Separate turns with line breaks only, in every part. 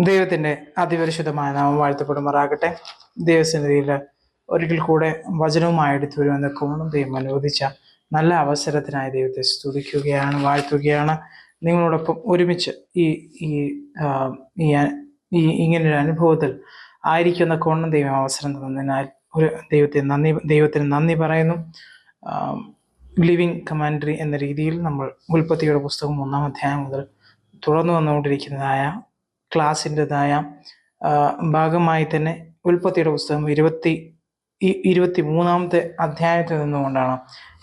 ദൈവത്തിന്റെ അതിപരിശുദ്ധമായ നാമം വാഴ്ത്തപ്പെടുമാറാകട്ടെ. ദൈവസന്നിധിയിൽ ഒരിക്കൽ കൂടെ വചനവുമായി എടുത്തു വരുമെന്ന് കോണും ദൈവം അനുവദിച്ച നല്ല അവസരത്തിനായി ദൈവത്തെ സ്തുതിക്കുകയാണ് വാഴ്ത്തുകയാണ്. നിങ്ങളോടൊപ്പം ഒരുമിച്ച് ഈ ഈ ഇങ്ങനൊരു അനുഭവത്തിൽ ആയിരിക്കുന്ന കോണം ദൈവം അവസരം തന്നതിനാൽ ഒരു ദൈവത്തെ നന്ദി ദൈവത്തിന് നന്ദി പറയുന്നു. ലിവിങ് കമാൻഡറി എന്ന രീതിയിൽ നമ്മൾ ഉൽപ്പത്തിയുടെ പുസ്തകം ഒന്നാം അധ്യായം മുതൽ തുടർന്നു വന്നുകൊണ്ടിരിക്കുന്നതായ ക്ലാസ്സിന്റെതായ ഭാഗമായി തന്നെ ഉൽപ്പത്തിയുടെ പുസ്തകം ഇരുപത്തി ഇരുപത്തി മൂന്നാമത്തെ അധ്യായത്തിൽ നിന്നുകൊണ്ടാണ്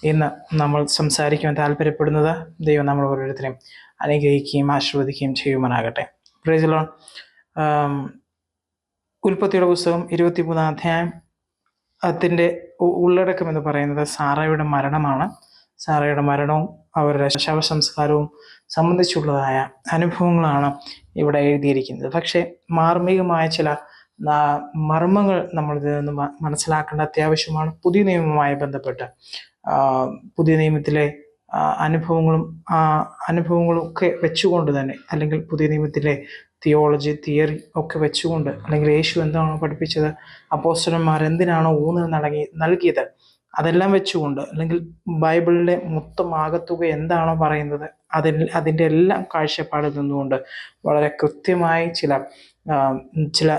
ഇന്ന് നമ്മൾ സംസാരിക്കാൻ താല്പര്യപ്പെടുന്നത്. ദൈവം നമ്മൾ ഓരോരുത്തരെയും അനുഗ്രഹിക്കുകയും ആശീർവദിക്കുകയും ചെയ്യുവാനാകട്ടെ പ്രേജലോൺ ഉൽപ്പത്തിയുടെ പുസ്തകം ഇരുപത്തി മൂന്നാം അധ്യായം അതിന്റെ ഉള്ളടക്കം എന്ന് പറയുന്നത് സാറയുടെ മരണമാണ്. സാറയുടെ മരണവും അവരുടെ ശവസംസ്കാരവും സംബന്ധിച്ചുള്ളതായ അനുഭവങ്ങളാണ് ഇവിടെ എഴുതിയിരിക്കുന്നത്. പക്ഷേ മാർമികമായ ചില മർമ്മങ്ങൾ നമ്മൾ ഇതിൽ നിന്ന് മനസ്സിലാക്കേണ്ട അത്യാവശ്യമാണ് പുതിയ നിയമവുമായി ബന്ധപ്പെട്ട്. പുതിയ നിയമത്തിലെ അനുഭവങ്ങളും അനുഭവങ്ങളും ഒക്കെ വെച്ചുകൊണ്ട് തന്നെ അല്ലെങ്കിൽ പുതിയ നിയമത്തിലെ തിയോളജി തിയറി ഒക്കെ വെച്ചുകൊണ്ട് അല്ലെങ്കിൽ യേശു എന്താണോ പഠിപ്പിച്ചത് അപ്പോസ്റ്റലന്മാർ എന്തിനാണോ ഊന്നൽ നൽകി നൽകിയത് അതെല്ലാം വെച്ചുകൊണ്ട് അല്ലെങ്കിൽ ബൈബിളിലെ മൊത്തം ആകത്തുക എന്താണോ പറയുന്നത് അതിൽ അതിന്റെ എല്ലാം കാഴ്ചപ്പാടിൽ നിന്നുകൊണ്ട് വളരെ കൃത്യമായി ചില ചില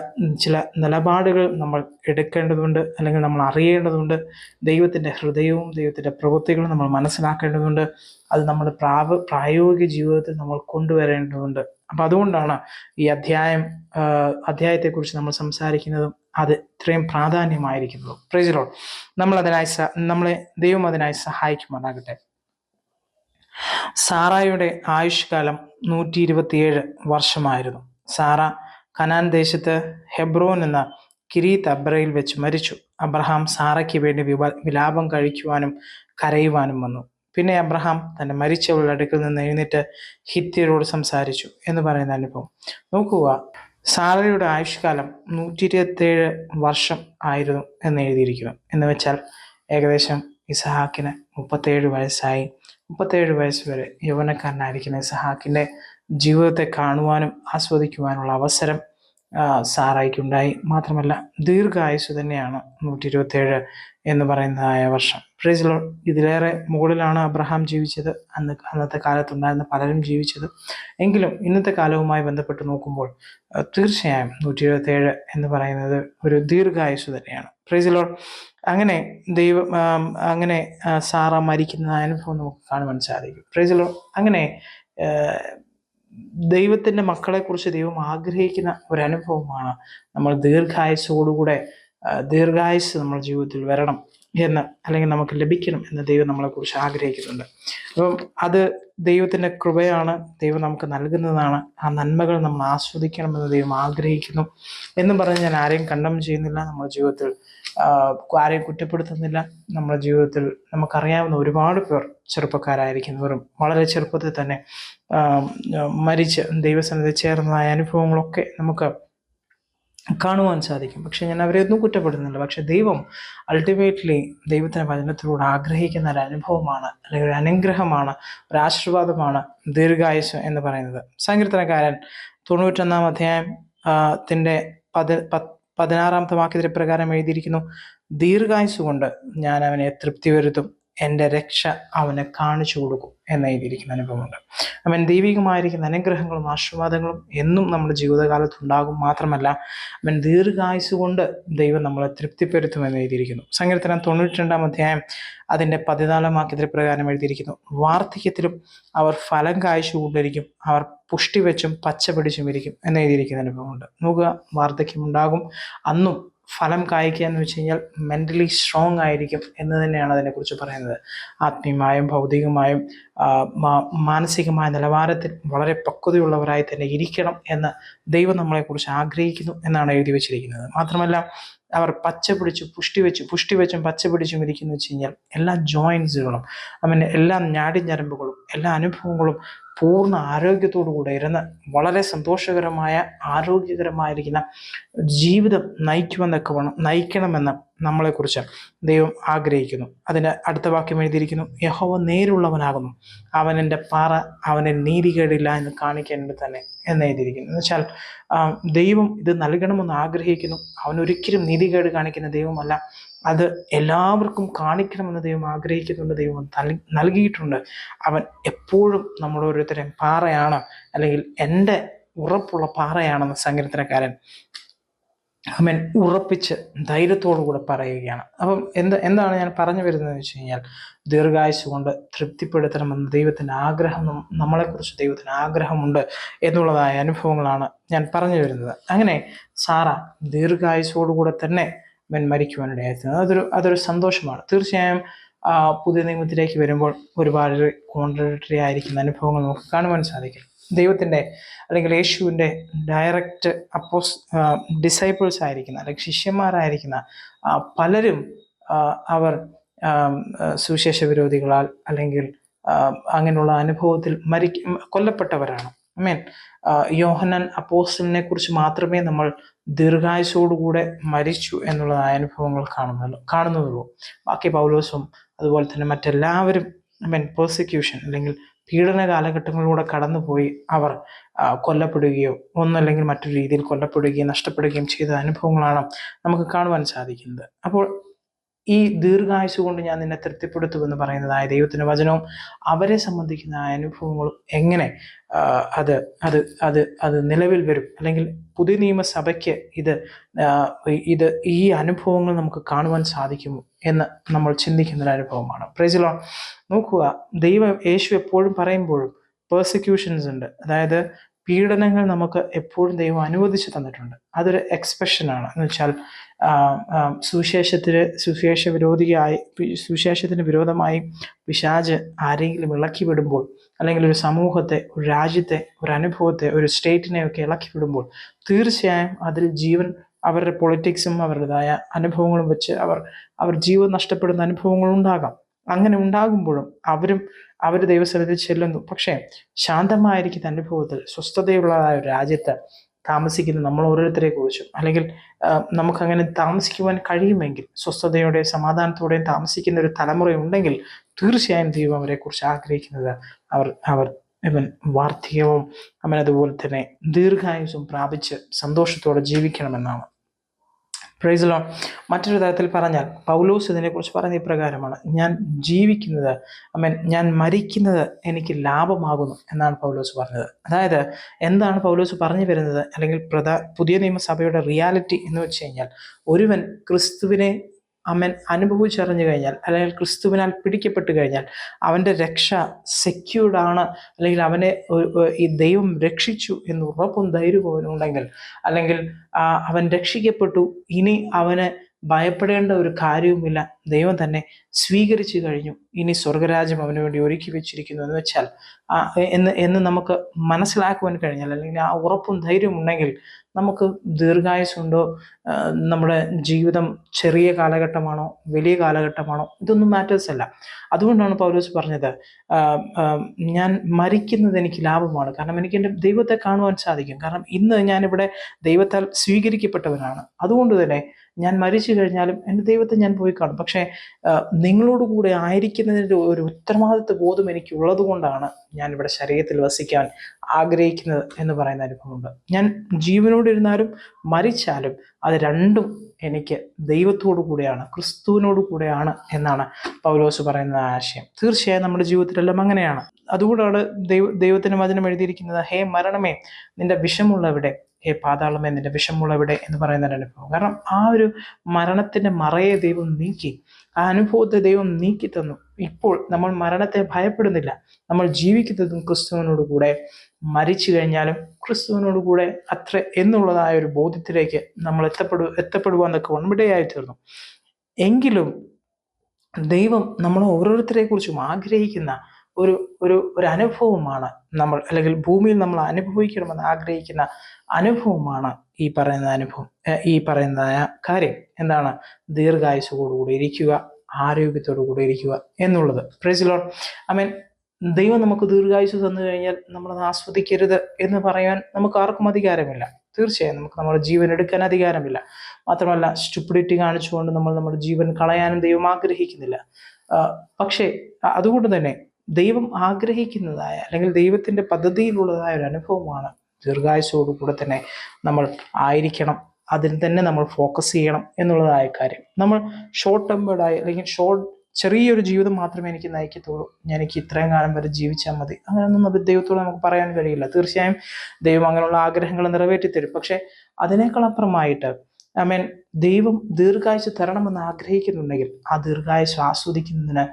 ചില നിലപാടുകൾ നമ്മൾ എടുക്കേണ്ടതുണ്ട് അല്ലെങ്കിൽ നമ്മൾ അറിയേണ്ടതുണ്ട്. ദൈവത്തിന്റെ ഹൃദയവും ദൈവത്തിന്റെ പ്രവൃത്തികളും നമ്മൾ മനസ്സിലാക്കേണ്ടതുണ്ട്. അത് നമ്മുടെ പ്രാവ പ്രായോഗിക ജീവിതത്തിൽ നമ്മൾ കൊണ്ടുവരേണ്ടതുണ്ട്. അപ്പം അതുകൊണ്ടാണ് ഈ അധ്യായം അധ്യായത്തെക്കുറിച്ച് നമ്മൾ സംസാരിക്കുന്നതും അത് ഇത്രയും പ്രാധാന്യമായിരിക്കുന്നതും. പ്രേജിലോൾ നമ്മൾ അതിനായി നമ്മളെ ദൈവം അതിനായി സഹായിക്കുമാറാകട്ടെ. സാറായുടെ ആയുഷ്കാലം നൂറ്റി ഇരുപത്തിയേഴ് വർഷമായിരുന്നു. സാറ കനാൻ ദേശത്ത് ഹെബ്രോൻ എന്ന കിരീത്ത് അബ്രയിൽ വെച്ച് മരിച്ചു. അബ്രഹാം സാറയ്ക്ക് വേണ്ടി വിലാപം കഴിക്കുവാനും കരയുവാനും വന്നു. പിന്നെ അബ്രഹാം തന്റെ മരിച്ചവളുടെ അടുക്കൽ നിന്ന് എഴുന്നേറ്റ് ഹിത്യരോട് സംസാരിച്ചു എന്ന് പറയുന്ന അനുഭവം. നോക്കുക സാറയുടെ ആയുഷ്കാലം നൂറ്റി ഇരുപത്തേഴ് വർഷം ആയിരുന്നു എന്ന് എഴുതിയിരിക്കുന്നു. എന്ന് വെച്ചാൽ ഏകദേശം ഇസഹാക്കിന് മുപ്പത്തേഴ് വയസ്സായി. മുപ്പത്തേഴ് വയസ്സ് വരെ യൗവനക്കാരനായിരിക്കുന്ന ഇസഹാക്കിന്റെ ജീവിതത്തെ കാണുവാനും ആസ്വദിക്കുവാനുള്ള അവസരം സാറായിക്കുണ്ടായി. മാത്രമല്ല ദീർഘായുസ് തന്നെയാണ് നൂറ്റി ഇരുപത്തേഴ് എന്ന് പറയുന്നതായ വർഷം. പ്രൈസിലോ ഇതിലേറെ മുകളിലാണ് അബ്രഹാം ജീവിച്ചത്. അന്ന് അന്നത്തെ കാലത്തുണ്ടായിരുന്ന പലരും ജീവിച്ചത്. എങ്കിലും ഇന്നത്തെ കാലവുമായി ബന്ധപ്പെട്ട് നോക്കുമ്പോൾ തീർച്ചയായും നൂറ്റി ഇരുപത്തേഴ് എന്ന് പറയുന്നത് ഒരു ദീർഘായുസ് തന്നെയാണ്. പ്രൈസിലോ അങ്ങനെ ദൈവം അങ്ങനെ സാറ മരിക്കുന്ന അനുഭവം നമുക്ക് കാണുവാൻ സാധിക്കും. പ്രൈസിലോ അങ്ങനെ ദൈവത്തിന്റെ മക്കളെക്കുറിച്ച് മക്കളെ ദൈവം ആഗ്രഹിക്കുന്ന ഒരു അനുഭവമാണ് നമ്മൾ ദീർഘായുസോടുകൂടെ ദീർഘായുസ് നമ്മുടെ ജീവിതത്തിൽ വരണം എന്ന് അല്ലെങ്കിൽ നമുക്ക് ലഭിക്കണം എന്ന് ദൈവം നമ്മളെ കുറിച്ച് ആഗ്രഹിക്കുന്നുണ്ട്. അപ്പം അത് ദൈവത്തിന്റെ കൃപയാണ്. ദൈവം നമുക്ക് നൽകുന്നതാണ്. ആ നന്മകൾ നമ്മൾ ആസ്വദിക്കണമെന്ന് ദൈവം ആഗ്രഹിക്കുന്നു എന്ന് പറഞ്ഞ് ഞാൻ ആരെയും കണ്ടം ചെയ്യുന്നില്ല. നമ്മുടെ ജീവിതത്തിൽ ആരെയും കുറ്റപ്പെടുത്തുന്നില്ല. നമ്മുടെ ജീവിതത്തിൽ നമുക്കറിയാവുന്ന ഒരുപാട് പേർ ചെറുപ്പക്കാരായിരിക്കുന്നവരും വളരെ ചെറുപ്പത്തിൽ തന്നെ മരിച്ച് ദൈവസന്നിധി ചേർന്നതായ അനുഭവങ്ങളൊക്കെ നമുക്ക് കാണുവാൻ സാധിക്കും. പക്ഷെ ഞാൻ അവരെ ഒന്നും കുറ്റപ്പെടുന്നില്ല പക്ഷെ ദൈവം അൾട്ടിമേറ്റ്ലി ദൈവത്തിന് വചനത്തിലൂടെ ആഗ്രഹിക്കുന്ന ഒരു അനുഭവമാണ് അല്ലെങ്കിൽ ഒരു അനുഗ്രഹമാണ് ഒരു ആശീർവാദമാണ് ദീർഘായുസ് എന്ന് പറയുന്നത്. സങ്കീർത്തനക്കാരൻ തൊണ്ണൂറ്റൊന്നാം അധ്യായം ത്തിന്റെ പതി പതിനാറാമത്തെ വാക്യത്തിന് പ്രകാരം എഴുതിയിരിക്കുന്നു ദീർഘായുസ് കൊണ്ട് ഞാൻ അവനെ തൃപ്തി വരുത്തും എന്റെ രക്ഷ അവനെ കാണിച്ചു കൊടുക്കും എന്നെഴുതിയിരിക്കുന്ന അനുഭവമുണ്ട്. അവൻ ദൈവികമായിരിക്കുന്ന അനുഗ്രഹങ്ങളും ആശീർവാദങ്ങളും എന്നും നമ്മുടെ ജീവിതകാലത്ത് ഉണ്ടാകും മാത്രമല്ല അവൻ ദീർഘായുസ് കൊണ്ട് ദൈവം നമ്മളെ തൃപ്തിപ്പെടുത്തും എന്ന് എഴുതിയിരിക്കുന്നു. സങ്കീർത്തനം തൊണ്ണൂറ്റി രണ്ടാം അധ്യായം അതിന്റെ പതിനാലാം വാക്യത്തിൽ പ്രകാരം എഴുതിയിരിക്കുന്നു. വാർദ്ധക്യത്തിലും അവർ ഫലം കായ്ച്ചു കൊണ്ടിരിക്കും അവർ പുഷ്ടി വെച്ചും ഇരിക്കും എന്ന് എഴുതിയിരിക്കുന്ന അനുഭവമുണ്ട്. നോക്കുക വാർദ്ധക്യം ഉണ്ടാകും അന്നും ഫലം കായ്ക്കുക എന്ന് വെച്ച് കഴിഞ്ഞാൽ മെന്റലി സ്ട്രോങ് ആയിരിക്കും എന്ന് തന്നെയാണ് അതിനെക്കുറിച്ച് പറയുന്നത്. ആത്മീയമായും ഭൗതികമായും മാനസികമായ നിലവാരത്തിൽ വളരെ പക്വതയുള്ളവരായി തന്നെ ഇരിക്കണം എന്ന് ദൈവം നമ്മളെക്കുറിച്ച് ആഗ്രഹിക്കുന്നു എന്നാണ് എഴുതി വെച്ചിരിക്കുന്നത്. മാത്രമല്ല അവർ പച്ച പിടിച്ച് പുഷ്ടി വെച്ച് പുഷ്ടി വെച്ചും പച്ച പിടിച്ചും ഇരിക്കുന്നു വെച്ച് കഴിഞ്ഞാൽ എല്ലാ ജോയിൻസുകളും അങ്ങനെ എല്ലാ ഞാടിഞ്ഞരമ്പുകളും എല്ലാ അനുഭവങ്ങളും പൂർണ ആരോഗ്യത്തോടു കൂടെ ഇരുന്ന് വളരെ സന്തോഷകരമായ ആരോഗ്യകരമായിരിക്കുന്ന ജീവിതം നയിക്കുമെന്നൊക്കെ വേണം നയിക്കണമെന്ന് നമ്മളെക്കുറിച്ച് ദൈവം ആഗ്രഹിക്കുന്നു. അതിന് അടുത്ത വാക്യം എഴുതിയിരിക്കുന്നു യഹോവ നേരുള്ളവനാകുന്നു. അവൻ എന്റെ പാറ അവനെ നീതികേടില്ല എന്ന് കാണിക്കേണ്ടത് തന്നെ എന്ന് എഴുതിയിരിക്കുന്നു. എന്ന് വെച്ചാൽ ദൈവം ഇത് നൽകണമെന്ന് ആഗ്രഹിക്കുന്നു. അവൻ ഒരിക്കലും നീതികേട് കാണിക്കുന്ന ദൈവമല്ല. അത് എല്ലാവർക്കും കാണിക്കണമെന്ന് ദൈവം ആഗ്രഹിക്കുന്നുണ്ട് ദൈവം നൽ- നൽകിയിട്ടുണ്ട്. അവൻ എപ്പോഴും നമ്മളോരോരുത്തരെ പാറയാണ് അല്ലെങ്കിൽ എന്റെ ഉറപ്പുള്ള പാറയാണെന്ന് സങ്കീർത്തനക്കാരൻ അവൻ ഉറപ്പിച്ച് ധൈര്യത്തോടു കൂടെ പറയുകയാണ്. അപ്പം എന്ത് എന്താണ് ഞാൻ പറഞ്ഞു വരുന്നതെന്ന് വെച്ച് കഴിഞ്ഞാൽ ദീർഘായുസ് കൊണ്ട് തൃപ്തിപ്പെടുത്തണമെന്ന് ദൈവത്തിന്റെ ആഗ്രഹം നമ്മളെക്കുറിച്ച് ദൈവത്തിന് ആഗ്രഹമുണ്ട് എന്നുള്ളതായ അനുഭവങ്ങളാണ് ഞാൻ പറഞ്ഞു വരുന്നത്. അങ്ങനെ സാറ ദീർഘായുസോടുകൂടെ തന്നെ അവൻ മരിക്കുവാനിടയായിരുന്നു. അതൊരു അതൊരു സന്തോഷമാണ്. തീർച്ചയായും പുതിയ നിയമത്തിലേക്ക് വരുമ്പോൾ ഒരുപാട് കോൺട്രഡിക്ടറി ആയിരിക്കുന്ന അനുഭവങ്ങൾ നമുക്ക് കാണുവാൻ സാധിക്കും. ദൈവത്തിന്റെ അല്ലെങ്കിൽ യേശുവിന്റെ ഡയറക്റ്റ് അപ്പോസ് ഡിസൈപ്പിൾസ് ആയിരിക്കുന്ന അല്ലെങ്കിൽ ശിഷ്യന്മാരായിരിക്കുന്ന പലരും അവർ സുവിശേഷ വിരോധികളാൽ അല്ലെങ്കിൽ അങ്ങനെയുള്ള അനുഭവത്തിൽ മരി കൊല്ലപ്പെട്ടവരാണ്. മീൻ യോഹനൻ അപ്പോസ്റ്റലിനെ കുറിച്ച് മാത്രമേ നമ്മൾ ദീർഘായുസോടുകൂടെ മരിച്ചു എന്നുള്ളതായ അനുഭവങ്ങൾ കാണുന്നുള്ളൂ കാണുന്നതുള്ളൂ. ബാക്കി പൗലോസും അതുപോലെ തന്നെ മറ്റെല്ലാവരും മീൻ പെർസിക്യൂഷൻ അല്ലെങ്കിൽ പീഡന കാലഘട്ടങ്ങളിലൂടെ കടന്നുപോയി അവർ കൊല്ലപ്പെടുകയോ ഒന്നല്ലെങ്കിൽ മറ്റൊരു രീതിയിൽ കൊല്ലപ്പെടുകയും നഷ്ടപ്പെടുകയും ചെയ്ത അനുഭവങ്ങളാണ് നമുക്ക് കാണുവാൻ സാധിക്കുന്നത്. അപ്പോൾ ഈ ദീർഘായുസ് കൊണ്ട് ഞാൻ നിന്നെ തൃപ്തിപ്പെടുത്തുമെന്ന് പറയുന്നതായ ദൈവത്തിന്റെ വചനവും അവരെ സംബന്ധിക്കുന്ന അനുഭവങ്ങളും എങ്ങനെ അത് അത് അത് അത് നിലവിൽ വരും? അല്ലെങ്കിൽ പുതിയ നിയമസഭയ്ക്ക് ഇത് ഇത് ഈ അനുഭവങ്ങൾ നമുക്ക് കാണുവാൻ സാധിക്കും എന്ന് നമ്മൾ ചിന്തിക്കുന്ന ഒരു അനുഭവമാണ് പ്രേസിലോ നോക്കുക ദൈവം യേശു എപ്പോഴും പറയുമ്പോഴും പേഴ്സിക്യൂഷൻസ് ഉണ്ട്. അതായത് പീഡനങ്ങൾ നമുക്ക് എപ്പോഴും ദൈവം അനുവദിച്ചു തന്നിട്ടുണ്ട്. അതൊരു എക്സ്പ്രഷനാണ് എന്ന് വെച്ചാൽ സുവിശേഷത്തിന് സുവിശേഷ വിരോധിയായി സുവിശേഷത്തിന് വിരോധമായി പിശാജ് ആരെങ്കിലും ഇളക്കി വിടുമ്പോൾ അല്ലെങ്കിൽ ഒരു സമൂഹത്തെ ഒരു രാജ്യത്തെ ഒരു അനുഭവത്തെ ഒരു സ്റ്റേറ്റിനെ ഒക്കെ ഇളക്കി വിടുമ്പോൾ തീർച്ചയായും അതിൽ ജീവൻ അവരുടെ പൊളിറ്റിക്സും അവരുടേതായ അനുഭവങ്ങളും വെച്ച് അവർ അവർ ജീവൻ നഷ്ടപ്പെടുന്ന അനുഭവങ്ങളും ഉണ്ടാകാം. അങ്ങനെ ഉണ്ടാകുമ്പോഴും അവരും അവർ ദൈവസ്ഥലത്തിൽ ചെല്ലുന്നു. പക്ഷേ ശാന്തമായിരിക്കുന്ന അനുഭവത്തിൽ സ്വസ്ഥതയുള്ളതായ ഒരു രാജ്യത്ത് താമസിക്കുന്ന നമ്മൾ ഓരോരുത്തരെ കുറിച്ചും അല്ലെങ്കിൽ നമുക്കങ്ങനെ താമസിക്കുവാൻ കഴിയുമെങ്കിൽ സ്വസ്ഥതയോടെ സമാധാനത്തോടെയും താമസിക്കുന്ന ഒരു തലമുറ ഉണ്ടെങ്കിൽ തീർച്ചയായും ദൈവം അവരെ കുറിച്ച് ആഗ്രഹിക്കുന്നത് അവർ അവർ ഇവൻ വാർദ്ധക്യവും അവൻ അതുപോലെ തന്നെ ദീർഘായുസും പ്രാപിച്ച് സന്തോഷത്തോടെ ജീവിക്കണമെന്നാണ്. പ്രൈസലോ മറ്റൊരു തരത്തിൽ പറഞ്ഞാൽ പൗലോസ് ഇതിനെക്കുറിച്ച് പറഞ്ഞ ഇപ്രകാരമാണ് ഞാൻ ജീവിക്കുന്നത് അമ്മൻ ഞാൻ മരിക്കുന്നത് എനിക്ക് ലാഭമാകുന്നു എന്നാണ് പൗലോസ് പറഞ്ഞത്. അതായത് എന്താണ് പൗലോസ് പറഞ്ഞു വരുന്നത്? അല്ലെങ്കിൽ പ്രധാ പുതിയ നിയമസഭയുടെ റിയാലിറ്റി എന്ന് വെച്ച് കഴിഞ്ഞാൽ ഒരുവൻ ക്രിസ്തുവിനെ അവൻ അനുഭവിച്ചറിഞ്ഞു കഴിഞ്ഞാൽ അല്ലെങ്കിൽ ക്രിസ്തുവിനാൽ പിടിക്കപ്പെട്ട് കഴിഞ്ഞാൽ അവന്റെ രക്ഷ സെക്യൂർഡാണ് അല്ലെങ്കിൽ അവനെ ഈ ദൈവം രക്ഷിച്ചു എന്ന് ഉറപ്പും ധൈര്യവും അവനുണ്ടെങ്കിൽ അല്ലെങ്കിൽ അവൻ രക്ഷിക്കപ്പെട്ടു. ഇനി അവന് ഭയപ്പെടേണ്ട ഒരു കാര്യവുമില്ല. ദൈവം തന്നെ സ്വീകരിച്ചു കഴിഞ്ഞു. ഇനി സ്വർഗരാജ്യം അവന് വേണ്ടി ഒരുക്കി വെച്ചിരിക്കുന്നു എന്ന് വെച്ചാൽ എന്ന് എന്ന് നമുക്ക് മനസ്സിലാക്കുവാൻ കഴിഞ്ഞാൽ അല്ലെങ്കിൽ ആ ഉറപ്പും ധൈര്യവും ഉണ്ടെങ്കിൽ നമുക്ക് ദീർഘായുസുണ്ടോ നമ്മുടെ ജീവിതം ചെറിയ കാലഘട്ടമാണോ വലിയ കാലഘട്ടമാണോ ഇതൊന്നും മാറ്റേഴ്സ് അല്ല. അതുകൊണ്ടാണ് പൗലോസ് പറഞ്ഞത് ഞാൻ മരിക്കുന്നത് എനിക്ക് ലാഭമാണ്. കാരണം എനിക്ക് എന്റെ ദൈവത്തെ കാണുവാൻ സാധിക്കും. കാരണം ഇന്ന് ഞാനിവിടെ ദൈവത്താൽ സ്വീകരിക്കപ്പെട്ടവനാണ്. അതുകൊണ്ട് തന്നെ ഞാൻ മരിച്ചു കഴിഞ്ഞാലും എന്റെ ദൈവത്തെ ഞാൻ പോയി കാണും. പക്ഷേ നിങ്ങളോട് കൂടെ ആയിരിക്കുന്നതിന്റെ ഒരു ഉത്തരവാദിത്വ ബോധം എനിക്കുള്ളത് കൊണ്ടാണ് ഞാൻ ഇവിടെ ശരീരത്തിൽ വസിക്കാൻ ആഗ്രഹിക്കുന്നത് എന്ന് പറയുന്ന അനുഭവമുണ്ട്. ഞാൻ ജീവനോട് ഇരുന്നാലും മരിച്ചാലും അത് രണ്ടും എനിക്ക് ദൈവത്തോടു കൂടെയാണ് ക്രിസ്തുവിനോട് കൂടെയാണ് എന്നാണ് പൗലോസ് പറയുന്ന ആശയം. തീർച്ചയായും നമ്മുടെ ജീവിതത്തിലെല്ലാം അങ്ങനെയാണ്. അതുകൊണ്ടാണ് ദൈവ ദൈവത്തിന് വചനം എഴുതിയിരിക്കുന്നത് ഹേ മരണമേ നിന്റെ വിഷമുള്ളവിടെ. ഹേ പാതാളമേ നിന്റെ വിഷമുള്ളവിടെ എന്ന് പറയുന്ന അനുഭവം. കാരണം ആ ഒരു മരണത്തിന്റെ മറയെ ദൈവം നീക്കി ആ അനുഭവത്തെ ദൈവം നീക്കി തന്നു. ഇപ്പോൾ നമ്മൾ മരണത്തെ ഭയപ്പെടുന്നില്ല. നമ്മൾ ജീവിക്കുന്നതും ക്രിസ്തുവിനോട് കൂടെ മരിച്ചു കഴിഞ്ഞാലും ക്രിസ്തുവിനോട് കൂടെ അത്ര എന്നുള്ളതായ ഒരു ബോധ്യത്തിലേക്ക് നമ്മൾ എത്തപ്പെടു എത്തപ്പെടുവാന്നൊക്കെ ഉൺമിടയായി തീർന്നു. എങ്കിലും ദൈവം നമ്മൾ ഓരോരുത്തരെ കുറിച്ചും ആഗ്രഹിക്കുന്ന ഒരു ഒരു ഒരു അനുഭവമാണ് നമ്മൾ അല്ലെങ്കിൽ ഭൂമിയിൽ നമ്മൾ അനുഭവിക്കണമെന്ന് ആഗ്രഹിക്കുന്ന അനുഭവമാണ് ഈ പറയുന്ന അനുഭവം ഈ പറയുന്നതായ കാര്യം. എന്താണ്? ദീർഘായുസോടുകൂടി ഇരിക്കുക ആരോഗ്യത്തോടു കൂടി ഇരിക്കുക എന്നുള്ളത്. പ്രേസിലോൺ ഐ മീൻ ദൈവം നമുക്ക് ദീർഘായുസ് തന്നു കഴിഞ്ഞാൽ നമ്മളത് ആസ്വദിക്കരുത് എന്ന് പറയാൻ നമുക്ക് ആർക്കും അധികാരമില്ല. തീർച്ചയായും നമുക്ക് നമ്മുടെ ജീവൻ എടുക്കാൻ അധികാരമില്ല. മാത്രമല്ല സ്റ്റുപ്പിഡിറ്റി കാണിച്ചുകൊണ്ട് നമ്മൾ നമ്മുടെ ജീവൻ കളയാനും ദൈവം ആഗ്രഹിക്കുന്നില്ല. പക്ഷേ അതുകൊണ്ട് തന്നെ ദൈവം ആഗ്രഹിക്കുന്നതായ അല്ലെങ്കിൽ ദൈവത്തിന്റെ പദ്ധതിയിലുള്ളതായ ഒരു അനുഭവമാണ് ദീർഘായുസോടുകൂടെ തന്നെ നമ്മൾ ആയിരിക്കണം അതിൽ തന്നെ നമ്മൾ ഫോക്കസ് ചെയ്യണം എന്നുള്ളതായ കാര്യം. നമ്മൾ ഷോർട്ട് ടെമ്പേർഡായി അല്ലെങ്കിൽ ഷോർട്ട് ചെറിയൊരു ജീവിതം മാത്രമേ എനിക്ക് നയിക്കത്തുള്ളൂ. ഞാൻ എനിക്ക് ഇത്രയും കാലം വരെ ജീവിച്ചാൽ മതി. അങ്ങനെയൊന്നും ദൈവത്തോട് നമുക്ക് പറയാൻ കഴിയില്ല. തീർച്ചയായും ദൈവം അങ്ങനെയുള്ള ആഗ്രഹങ്ങൾ നിറവേറ്റി തരും പക്ഷെ അതിനേക്കാൾ ഐ മീൻ ദൈവം ദീർഘായുസ് തരണമെന്ന് ആഗ്രഹിക്കുന്നുണ്ടെങ്കിൽ ആ ദീർഘായുസ് ആസ്വദിക്കുന്നതിന്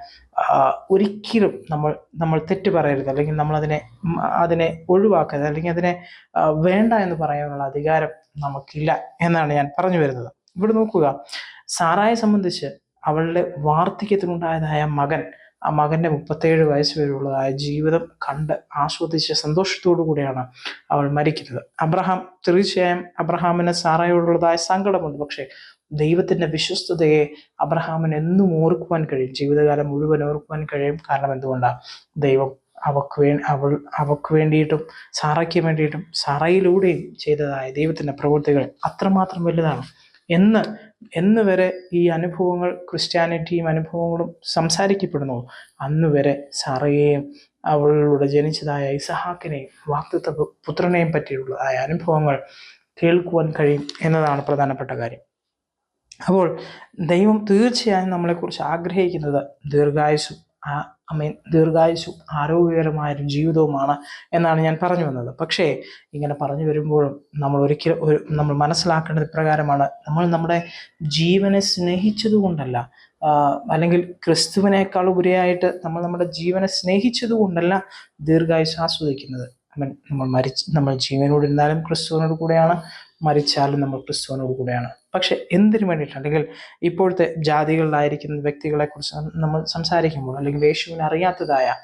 ഒരിക്കലും നമ്മൾ നമ്മൾ തെറ്റ് പറയരുത്. അല്ലെങ്കിൽ നമ്മൾ അതിനെ അതിനെ ഒഴിവാക്കരുത്. അല്ലെങ്കിൽ അതിനെ വേണ്ട എന്ന് പറയാനുള്ള അധികാരം നമുക്കില്ല എന്നാണ് ഞാൻ പറഞ്ഞു വരുന്നത്. ഇവിടെ നോക്കുക. സാറായെ സംബന്ധിച്ച് അവളുടെ വാർദ്ധക്യത്തിനുണ്ടായതായ മകൻ ആ മകന്റെ മുപ്പത്തേഴ് വയസ്സ് വരെയുള്ളതായ ജീവിതം കണ്ട് ആസ്വദിച്ച് സന്തോഷത്തോടു കൂടിയാണ് അവൾ മരിക്കുന്നത്. അബ്രഹാം തീർച്ചയായും അബ്രഹാമിന് സാറയോടുള്ളതായ സങ്കടമുണ്ട്. പക്ഷേ ദൈവത്തിന്റെ വിശ്വസ്തതയെ അബ്രഹാമിന് എന്നും ഓർക്കുവാൻ കഴിയും. ജീവിതകാലം മുഴുവൻ ഓർക്കുവാൻ കഴിയും. കാരണം എന്തുകൊണ്ടാണ് ദൈവം അവക്ക് വേ അവൾ അവക്ക് വേണ്ടിയിട്ടും സാറയ്ക്ക് വേണ്ടിയിട്ടും സാറയിലൂടെയും ചെയ്തതായ ദൈവത്തിന്റെ പ്രവൃത്തികൾ അത്രമാത്രം വലുതാണ്. എന്ന് എന്ന് വരെ ഈ അനുഭവങ്ങൾ ക്രിസ്ത്യാനിറ്റിയും അനുഭവങ്ങളും സംസാരിക്കപ്പെടുന്നു. അന്ന് വരെ സാറയെയും അവളിലൂടെ ജനിച്ചതായ ഇസഹാക്കിനെയും വാക്തത്വ പുത്രനെയും പറ്റിയുള്ളതായ അനുഭവങ്ങൾ കേൾക്കുവാൻ കഴിയും എന്നതാണ് പ്രധാനപ്പെട്ട കാര്യം. അപ്പോൾ ദൈവം തീർച്ചയായും നമ്മളെക്കുറിച്ച് ആഗ്രഹിക്കുന്നത് ദീർഘായുസും ഐ മീൻ ദീർഘായുസും ആരോഗ്യകരമായ ഒരു ജീവിതവുമാണ് എന്നാണ് ഞാൻ പറഞ്ഞു വന്നത്. പക്ഷേ ഇങ്ങനെ പറഞ്ഞു വരുമ്പോഴും നമ്മൾ ഒരിക്കലും ഒരു നമ്മൾ മനസ്സിലാക്കേണ്ടത് ഇപ്രകാരമാണ്. നമ്മൾ നമ്മുടെ ജീവനെ സ്നേഹിച്ചതുകൊണ്ടല്ല അല്ലെങ്കിൽ ക്രിസ്തുവിനേക്കാൾ ഉപരിയായിട്ട് നമ്മൾ നമ്മുടെ ജീവനെ സ്നേഹിച്ചതുകൊണ്ടല്ല ദീർഘായുസ് ആസ്വദിക്കുന്നത്. നമ്മൾ മരിച്ച് നമ്മൾ ജീവനോട് ഇരുന്നാലും ക്രിസ്തുവിനോട് കൂടെയാണ് മരിച്ചാലും നമ്മൾ ക്രിസ്തുവിനോട് കൂടെയാണ്. പക്ഷെ എന്തിനു വേണ്ടിയിട്ട് അല്ലെങ്കിൽ ഇപ്പോഴത്തെ ജാതികളിലായിരിക്കുന്ന വ്യക്തികളെ കുറിച്ച് നമ്മൾ സംസാരിക്കുമ്പോൾ അല്ലെങ്കിൽ യേശുവിനെ അറിയാത്തതായ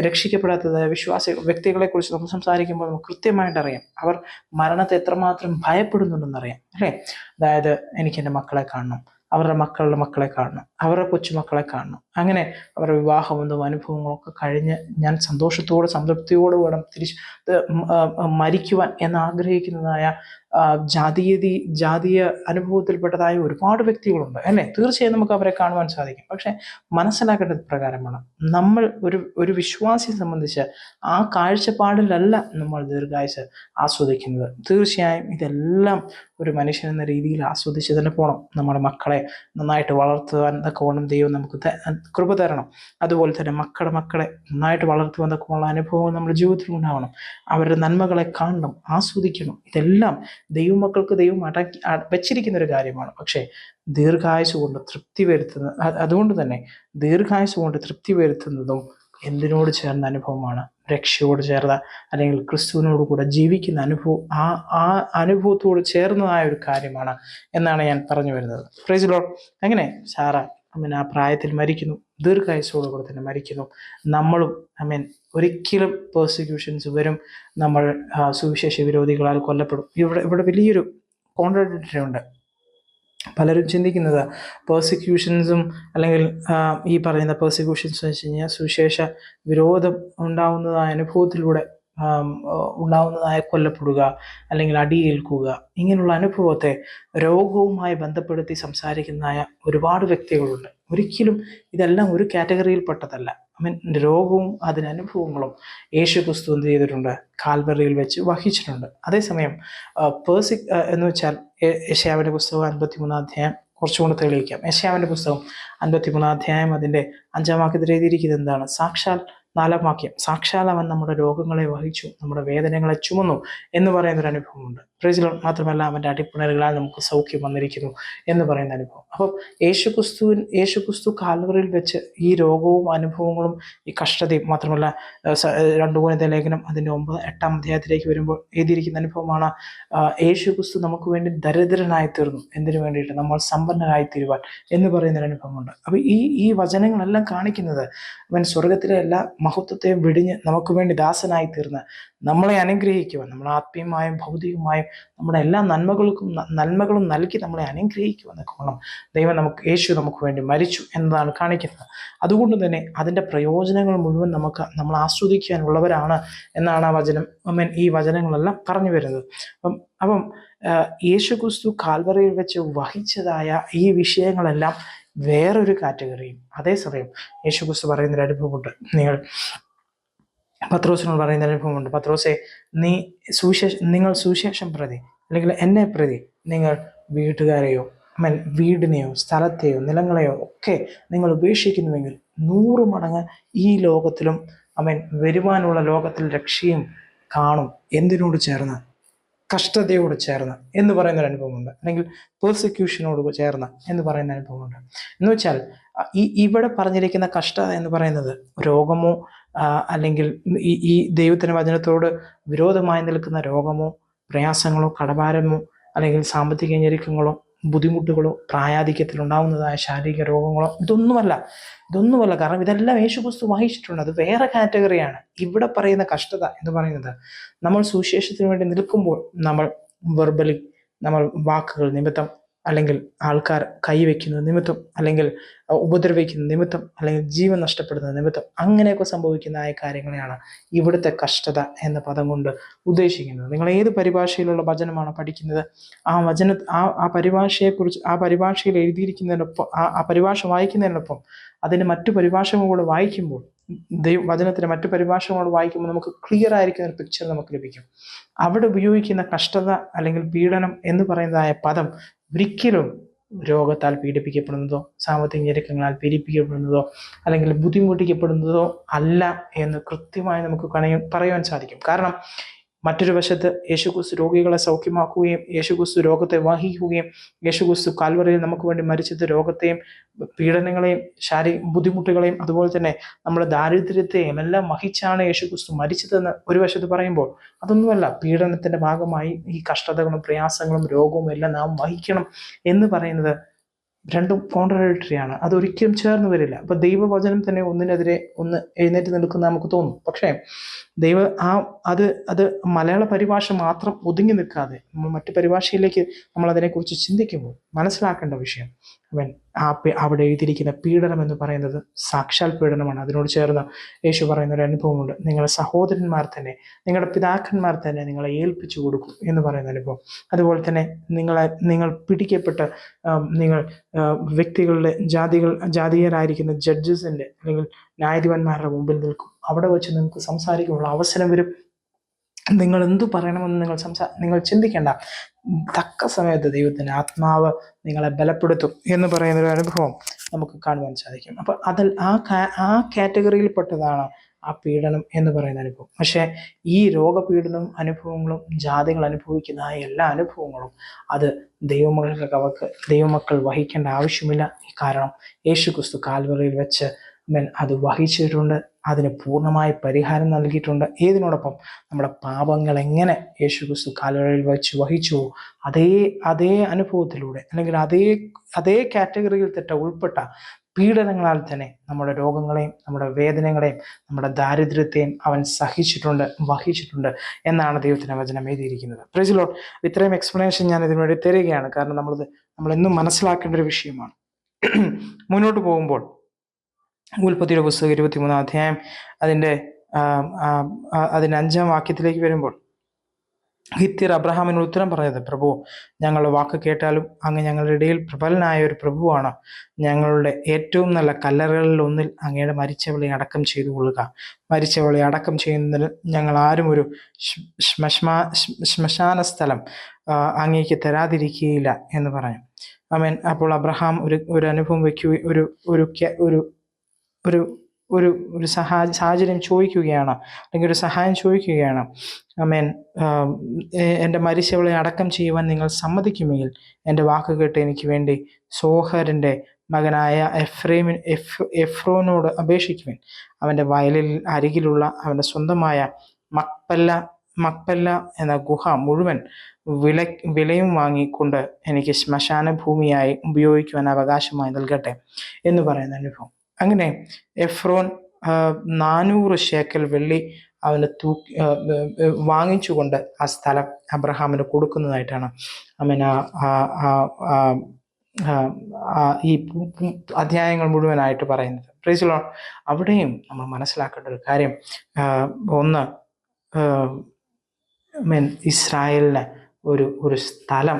രക്ഷിക്കപ്പെടാത്തതായ വിശ്വാസ വ്യക്തികളെ കുറിച്ച് നമ്മൾ സംസാരിക്കുമ്പോൾ നമുക്ക് കൃത്യമായിട്ട് അറിയാം. അവർ മരണത്തെ എത്രമാത്രം ഭയപ്പെടുന്നുണ്ടെന്നറിയാം അല്ലേ? അതായത് എനിക്ക് എന്റെ മക്കളെ കാണണം അവരുടെ മക്കളുടെ മക്കളെ കാണണം അവരുടെ കൊച്ചുമക്കളെ കാണണം. അങ്ങനെ അവരുടെ വിവാഹബന്ധവും അനുഭവങ്ങളും ഒക്കെ കഴിഞ്ഞ് ഞാൻ സന്തോഷത്തോടെ സംതൃപ്തിയോടെ വേണം തിരിച്ച് മരിക്കുവാൻ എന്ന് ആഗ്രഹിക്കുന്നതായ ജാതീയതി ജാതീയ അനുഭവത്തിൽപ്പെട്ടതായ ഒരുപാട് വ്യക്തികളുണ്ട് അല്ലേ? തീർച്ചയായും നമുക്ക് അവരെ കാണുവാൻ സാധിക്കും. പക്ഷെ മനസ്സിലാക്കേണ്ടത് പ്രകാരമാണ് നമ്മൾ ഒരു ഒരു വിശ്വാസിയെ സംബന്ധിച്ച് ആ കാഴ്ചപ്പാടിലല്ല നമ്മൾ ദീർഘായുസ് ആസ്വദിക്കുന്നത്. തീർച്ചയായും ഇതെല്ലാം ഒരു മനുഷ്യൻ എന്ന രീതിയിൽ ആസ്വദിച്ച് തന്നെ പോകണം നമ്മുടെ മക്കളെ നന്നായിട്ട് വളർത്തുവാൻ തക്കവണ്ണം ദൈവം നമുക്ക് കൃപ തരണം. അതുപോലെ തന്നെ മക്കളെ മക്കളെ നന്നായിട്ട് വളർത്തുവാൻ തക്കമുള്ള അനുഭവം നമ്മുടെ ജീവിതത്തിൽ ഉണ്ടാവണം. അവരുടെ നന്മകളെ കാണണം ആസ്വദിക്കണം. ഇതെല്ലാം ദൈവമക്കൾക്ക് ദൈവം അടക്കി വെച്ചിരിക്കുന്ന ഒരു കാര്യമാണ്. പക്ഷേ ദീർഘായുസ് കൊണ്ട് തൃപ്തി വരുത്തുന്ന അതുകൊണ്ട് തന്നെ ദീർഘായുസ് കൊണ്ട് തൃപ്തി വരുത്തുന്നതും എന്തിനോട് ചേർന്ന അനുഭവമാണ്? രക്ഷയോട് ചേർന്ന അല്ലെങ്കിൽ ക്രിസ്തുവിനോട് കൂടെ ജീവിക്കുന്ന അനുഭവം ആ ആ അനുഭവത്തോട് ചേർന്നതായ ഒരു കാര്യമാണ് എന്നാണ് ഞാൻ പറഞ്ഞു വരുന്നത്. പ്രൈസ് ലോഡ് അങ്ങനെ സാറ അമ്മൻ ആ പ്രായത്തിൽ മരിക്കുന്നു. ദീർഘായുസോടെ കൂടെ തന്നെ മരിക്കുന്നു. നമ്മളും ഐ മീൻ ഒരിക്കലും പേഴ്സിക്യൂഷൻസ് വരും. നമ്മൾ സുവിശേഷ വിരോധികളാൽ കൊല്ലപ്പെടും. ഇവിടെ ഇവിടെ വലിയൊരു കോൺട്രഡിക്റ്ററി ഉണ്ട് പലരും ചിന്തിക്കുന്നത് പേഴ്സിക്യൂഷൻസും അല്ലെങ്കിൽ ഈ പറയുന്ന പേഴ്സിക്യൂഷൻസ് വെച്ച് കഴിഞ്ഞാൽ സുവിശേഷ വിരോധം ഉണ്ടാവുന്നതായ അനുഭവത്തിലൂടെ ഉണ്ടാവുന്നതായ കൊല്ലപ്പെടുക അല്ലെങ്കിൽ അടിയേൽക്കുക ഇങ്ങനെയുള്ള അനുഭവത്തെ രോഗവുമായി ബന്ധപ്പെടുത്തി സംസാരിക്കുന്നതായ ഒരുപാട് വ്യക്തികളുണ്ട്. ഒരിക്കലും ഇതെല്ലാം ഒരു കാറ്റഗറിയിൽപ്പെട്ടതല്ല. ഐ മീൻ രോഗവും അതിനനുഭവങ്ങളും യേശു ക്രിസ്തു എന്ത് ചെയ്തിട്ടുണ്ട് കാൽവറിയിൽ വെച്ച് വഹിച്ചിട്ടുണ്ട്. അതേസമയം പേഴ്സി എന്ന് വെച്ചാൽ യ- യശയാവിന്റെ പുസ്തകം അൻപത്തിമൂന്നാം അധ്യായം കുറച്ചുകൂടെ തെളിയിക്കാം. യശയാവിന്റെ പുസ്തകം അൻപത്തിമൂന്നാം അധ്യായം അതിന്റെ അഞ്ചാം വാക്യത്തിൽ എഴുതിയിരിക്കുന്നത് എന്താണ്? സാക്ഷാൽ നാലാം വാക്യം സാക്ഷാൽ അവൻ നമ്മുടെ രോഗങ്ങളെ വഹിച്ചു നമ്മുടെ വേദനകളെ ചുമന്നു എന്ന് പറയുന്ന ഒരു അനുഭവമുണ്ട് പ്രൈസിലോ മാത്രമല്ല അവന്റെ അടിപ്പിണറുകളാൽ നമുക്ക് സൗഖ്യം വന്നിരിക്കുന്നു എന്ന് പറയുന്ന അനുഭവം. അപ്പം യേശു ക്രിസ്തുവിൻ യേശു ക്രിസ്തു കാൽവറിൽ വെച്ച് ഈ രോഗവും അനുഭവങ്ങളും ഈ കഷ്ടതയും മാത്രമല്ല രണ്ടു മൂന്നത്തെ ലേഖനം അതിന്റെ ഒമ്പത് എട്ടാം അധ്യായത്തിലേക്ക് വരുമ്പോൾ എഴുതിയിരിക്കുന്ന അനുഭവമാണ് യേശു ക്രിസ്തു നമുക്ക് വേണ്ടി ദരിദ്രനായി തീർന്നു എന്തിനു വേണ്ടിയിട്ട്? നമ്മൾ സമ്പന്നരായി തീരുവാൻ എന്ന് പറയുന്ന ഒരു അനുഭവമുണ്ട്. അപ്പോൾ ഈ ഈ വചനങ്ങളെല്ലാം കാണിക്കുന്നത് അവൻ സ്വർഗത്തിലെ എല്ലാ മഹത്വത്തെയും വെടിഞ്ഞ് നമുക്ക് വേണ്ടി ദാസനായി തീർന്ന് നമ്മളെ അനുഗ്രഹിക്കുവാൻ നമ്മൾ ആത്മീയമായും ഭൗതികമായും നമ്മുടെ എല്ലാ നന്മകൾക്കും നന്മകളും നൽകി നമ്മളെ അനുഗ്രഹിക്കുമെന്ന് കോണം. ദൈവം നമുക്ക് യേശു നമുക്ക് വേണ്ടി മരിച്ചു എന്നതാണ് കാണിക്കുന്നത്. അതുകൊണ്ട് തന്നെ അതിന്റെ പ്രയോജനങ്ങൾ മുഴുവൻ നമുക്ക് നമ്മൾ ആസ്വദിക്കാനുള്ളവരാണ് എന്നാണ് ആ വചനം അമ്മൻ ഈ വചനങ്ങളെല്ലാം പറഞ്ഞു വരുന്നത്. അപ്പം അപ്പം യേശു ക്രിസ്തു കാൽവറയിൽ വെച്ച് വഹിച്ചതായ ഈ വിഷയങ്ങളെല്ലാം വേറൊരു കാറ്റഗറിയും അതേസമയം യേശു ക്രിസ്തു പറയുന്നൊരു അനുഭവമുണ്ട്. നിങ്ങൾ പത്രോസിനോട് പറയുന്ന അനുഭവമുണ്ട് പത്രോസെ നീ സുവിശേഷം നിങ്ങൾ സുവിശേഷം പ്രതി അല്ലെങ്കിൽ എന്നെ പ്രതി നിങ്ങൾ വീട്ടുകാരെയോ മൻ വീടിനെയോ സ്ഥലത്തെയോ നിലങ്ങളെയോ ഒക്കെ നിങ്ങൾ ഉപേക്ഷിക്കുന്നുവെങ്കിൽ നൂറ് മടങ്ങ് ഈ ലോകത്തിലും അവൻ വരുവാനുള്ള ലോകത്തിൽ രക്ഷയും കാണും. എന്തിനോട് ചേർന്ന്? കഷ്ടതയോട് ചേർന്ന് എന്ന് പറയുന്ന ഒരു അനുഭവമുണ്ട്. അല്ലെങ്കിൽ പേഴ്സിക്യൂഷനോട് ചേർന്ന് എന്ന് പറയുന്ന അനുഭവമുണ്ട്. എന്ന് വെച്ചാൽ ഈ ഇവിടെ പറഞ്ഞിരിക്കുന്ന കഷ്ടത എന്ന് പറയുന്നത് രോഗമോ അല്ലെങ്കിൽ ഈ ഈ ദൈവത്തിന് വചനത്തോട് വിരോധമായി നിൽക്കുന്ന രോഗമോ പ്രയാസങ്ങളോ കടഭാരമോ അല്ലെങ്കിൽ സാമ്പത്തിക ഞെരുക്കങ്ങളോ ബുദ്ധിമുട്ടുകളോ പ്രായാധിക്യത്തിൽ ഉണ്ടാവുന്നതായ ശാരീരിക രോഗങ്ങളോ ഇതൊന്നുമല്ല. ഇതൊന്നുമല്ല. കാരണം ഇതെല്ലാം യേശുക്രിസ്തു വഹിച്ചിട്ടുണ്ട്. അത് വേറെ കാറ്റഗറിയാണ് ഇവിടെ പറയുന്ന കഷ്ടത എന്ന് പറയുന്നത് നമ്മൾ സുവിശേഷത്തിന് വേണ്ടി നിൽക്കുമ്പോൾ നമ്മൾ വെർബലി നമ്മൾ വാക്കുകൾ നിമിത്തം അല്ലെങ്കിൽ ആൾക്കാർ കൈവയ്ക്കുന്ന നിമിത്തം അല്ലെങ്കിൽ ഉപദ്രവിക്കുന്ന നിമിത്തം അല്ലെങ്കിൽ ജീവൻ നഷ്ടപ്പെടുന്ന നിമിത്തം അങ്ങനെയൊക്കെ സംഭവിക്കുന്ന ആയ കാര്യങ്ങളെയാണ് ഇവിടുത്തെ കഷ്ടത എന്ന പദം കൊണ്ട് ഉദ്ദേശിക്കുന്നത്. നിങ്ങൾ ഏത് പരിഭാഷയിലുള്ള വചനമാണ് പഠിക്കുന്നത് ആ വചന ആ ആ പരിഭാഷയെക്കുറിച്ച് ആ പരിഭാഷയിൽ എഴുതിയിരിക്കുന്നതിനൊപ്പം ആ ആ പരിഭാഷ വായിക്കുന്നതിനൊപ്പം അതിന് മറ്റു പരിഭാഷകൾ കൂടെ വായിക്കുമ്പോൾ ദൈവ വചനത്തിന് മറ്റു പരിഭാഷകൾ വായിക്കുമ്പോൾ നമുക്ക് ക്ലിയർ ആയിരിക്കുന്ന ഒരു പിക്ചർ നമുക്ക് ലഭിക്കും. അവിടെ ഉപയോഗിക്കുന്ന കഷ്ടത അല്ലെങ്കിൽ പീഡനം എന്ന് പറയുന്നതായ പദം ഒരിക്കലും രോഗത്താൽ പീഡിപ്പിക്കപ്പെടുന്നതോ സാമ്പത്തിക ഞെരുക്കങ്ങളാൽ പീഡിപ്പിക്കപ്പെടുന്നതോ അല്ലെങ്കിൽ ബുദ്ധിമുട്ടിക്കപ്പെടുന്നതോ അല്ല എന്ന് കൃത്യമായി നമുക്ക് പറയുവാൻ സാധിക്കും. കാരണം മറ്റൊരു വശത്ത് യേശുക്രിസ്തു രോഗികളെ സൗഖ്യമാക്കുകയും യേശുക്രിസ്തു രോഗത്തെ വഹിക്കുകയും യേശുക്രിസ്തു കാൽവറയിൽ നമുക്ക് വേണ്ടി മരിച്ചത് രോഗത്തെയും പീഡനങ്ങളെയും ശാരീ ബുദ്ധിമുട്ടുകളെയും അതുപോലെ തന്നെ നമ്മുടെ ദാരിദ്ര്യത്തെയും എല്ലാം വഹിച്ചാണ് യേശുക്രിസ്തു മരിച്ചതെന്ന് ഒരു വശത്ത് പറയുമ്പോൾ അതൊന്നുമല്ല പീഡനത്തിന്റെ ഭാഗമായി ഈ കഷ്ടതകളും പ്രയാസങ്ങളും രോഗവും എല്ലാം നാം വഹിക്കണം എന്ന് പറയുന്നത് രണ്ടും കോൺട്രഡിക്ടറി ആണ്. അതൊരിക്കലും ചേർന്ന് വരില്ല. അപ്പോൾ ദൈവവചനം തന്നെ ഒന്നിനെതിരെ ഒന്ന് എഴുന്നേറ്റ് നിൽക്കുന്ന നമുക്ക് തോന്നും. പക്ഷേ ദൈവ ആ അത് അത് മലയാള പരിഭാഷ മാത്രം ഒതുങ്ങി നിൽക്കാതെ നമ്മൾ മറ്റു പരിഭാഷയിലേക്ക് നമ്മൾ അതിനെക്കുറിച്ച് ചിന്തിക്കുമ്പോൾ മനസ്സിലാക്കേണ്ട വിഷയം അവൻ ആ അവിടെ എഴുതിയിരിക്കുന്ന പീഡനം എന്ന് പറയുന്നത് സാക്ഷാൽ പീഡനമാണ്. അതിനോട് ചേർന്ന് യേശു പറയുന്ന ഒരു അനുഭവമുണ്ട്. നിങ്ങളുടെ സഹോദരന്മാർ തന്നെ നിങ്ങളുടെ പിതാക്കന്മാർ തന്നെ നിങ്ങളെ ഏൽപ്പിച്ചു കൊടുക്കും എന്ന് പറയുന്ന അനുഭവം. അതുപോലെ തന്നെ നിങ്ങളെ നിങ്ങൾ പിടിക്കപ്പെട്ട് നിങ്ങൾ വ്യക്തികളുടെ ജാതികൾ ജാതീയരായിരിക്കുന്ന ജഡ്ജസിന്റെ അല്ലെങ്കിൽ ന്യായാധിപന്മാരുടെ മുമ്പിൽ നിൽക്കും. അവിടെ വെച്ച് നിങ്ങൾക്ക് സംസാരിക്കാനുള്ള അവസരം വരും. നിങ്ങൾ എന്തു പറയണമെന്ന് നിങ്ങൾ സംസാ നിങ്ങൾ ചിന്തിക്കേണ്ട. തക്ക സമയത്ത് ദൈവത്തിന്റെ ആത്മാവ് നിങ്ങളെ ബലപ്പെടുത്തും എന്ന് പറയുന്ന ഒരു അനുഭവം നമുക്ക് കാണുവാൻ സാധിക്കും. അപ്പോൾ അതിൽ ആ ആ കാറ്റഗറിയിൽപ്പെട്ടതാണ് ആ പീഡനം എന്ന് പറയുന്ന അനുഭവം. പക്ഷേ ഈ രോഗപീഡനവും അനുഭവങ്ങളും ജാതികൾ അനുഭവിക്കുന്ന എല്ലാ അനുഭവങ്ങളും അത് ദൈവമക്കൾക്ക് അവർക്ക് ദൈവമക്കൾ വഹിക്കേണ്ട ആവശ്യമില്ല. കാരണം യേശു ക്രിസ്തു കാൽവറിയിൽ വെച്ച് അത് വഹിച്ചിട്ടുണ്ട് അതിന് പൂർണമായ പരിഹാരം നൽകിയിട്ടുണ്ട്. ഏതിനോടൊപ്പം? നമ്മുടെ പാപങ്ങൾ എങ്ങനെ യേശു ക്രിസ്തു കാലുകളിൽ വെച്ച് വഹിച്ചുവോ അതേ അതേ അനുഭവത്തിലൂടെ അല്ലെങ്കിൽ അതേ അതേ കാറ്റഗറിയിൽ തെറ്റ ഉൾപ്പെട്ട പീഡനങ്ങളാൽ തന്നെ നമ്മുടെ രോഗങ്ങളെയും നമ്മുടെ വേദനകളെയും നമ്മുടെ ദാരിദ്ര്യത്തെയും അവൻ സഹിച്ചിട്ടുണ്ട് വഹിച്ചിട്ടുണ്ട് എന്നാണ് ദൈവത്തിന്റെ വചനം എഴുതിയിരിക്കുന്നത്. പ്രജിലോട്ട് ഇത്രയും എക്സ്പ്ലനേഷൻ ഞാൻ ഇതിനു വേണ്ടി തരികയാണ്. കാരണം നമ്മളത് നമ്മളെന്നും മനസ്സിലാക്കേണ്ട ഒരു വിഷയമാണ്. മുന്നോട്ട് പോകുമ്പോൾ ഉൽപ്പത്തിയുടെ പുസ്തകം ഇരുപത്തിമൂന്നാം അധ്യായം അതിന്റെ അതിന്റെ അഞ്ചാം വാക്യത്തിലേക്ക് വരുമ്പോൾ ഹിത്യർ അബ്രഹാമിന് ഉത്തരം പറഞ്ഞത് പ്രഭു ഞങ്ങളുടെ വാക്ക് കേട്ടാലും അങ്ങ് ഞങ്ങളുടെ ഇടയിൽ പ്രബലനായ ഒരു പ്രഭുവാണ്. ഞങ്ങളുടെ ഏറ്റവും നല്ല കല്ലറകളിൽ ഒന്നിൽ അങ്ങയുടെ മരിച്ചവളെ അടക്കം ചെയ്തു കൊള്ളുക. മരിച്ചവളെ അടക്കം ചെയ്യുന്നതിന് ഞങ്ങൾ ആരും ഒരു ശ്മ- ശ്മശ്മാ ശ്മശാന സ്ഥലം അങ്ങേക്ക് തരാതിരിക്കുകയില്ല എന്ന് പറഞ്ഞു. അമേൻ അപ്പോൾ അബ്രഹാം ഒരു ഒരു അനുഭവം വയ്ക്കുക ഒരു ഒരു ഒരു ഒരു ഒരു സഹാ സാഹചര്യം ചോദിക്കുകയാണ്. അല്ലെങ്കിൽ ഒരു സഹായം ചോദിക്കുകയാണ്. അമേൻ എന്റെ മരിച്ചവളെ അടക്കം ചെയ്യുവാൻ നിങ്ങൾ സമ്മതിക്കുമെങ്കിൽ എന്റെ വാക്ക് കേട്ട് എനിക്ക് വേണ്ടി സോഹറിന്റെ മകനായ എഫ്രേമിൻ എഫ് എഫ്രോനോട് അപേക്ഷിക്കുവാൻ. അവന്റെ വയലിൽ അരികിലുള്ള അവന്റെ സ്വന്തമായ മക്പല്ല മക്പല്ല എന്ന ഗുഹ മുഴുവൻ വില വിലയും വാങ്ങിക്കൊണ്ട് എനിക്ക് ശ്മശാന ഭൂമിയായി ഉപയോഗിക്കുവാൻ അവകാശമായി നൽകട്ടെ എന്ന് പറയുന്ന അനുഭവം. അങ്ങനെ എഫ്രോൻ നാനൂറ് ശേക്കൽ വെള്ളി അവന് തൂക്കി വാങ്ങിച്ചുകൊണ്ട് ആ സ്ഥലം അബ്രഹാമിന് കൊടുക്കുന്നതായിട്ടാണ്. ആ ഈ അധ്യായങ്ങൾ മുഴുവനായിട്ട് പറയുന്നത്. പ്രീസിലോ അവിടെയും നമ്മൾ മനസ്സിലാക്കേണ്ട ഒരു കാര്യം ഒന്ന് മീൻ ഇസ്രായേലിന് ഒരു ഒരു സ്ഥലം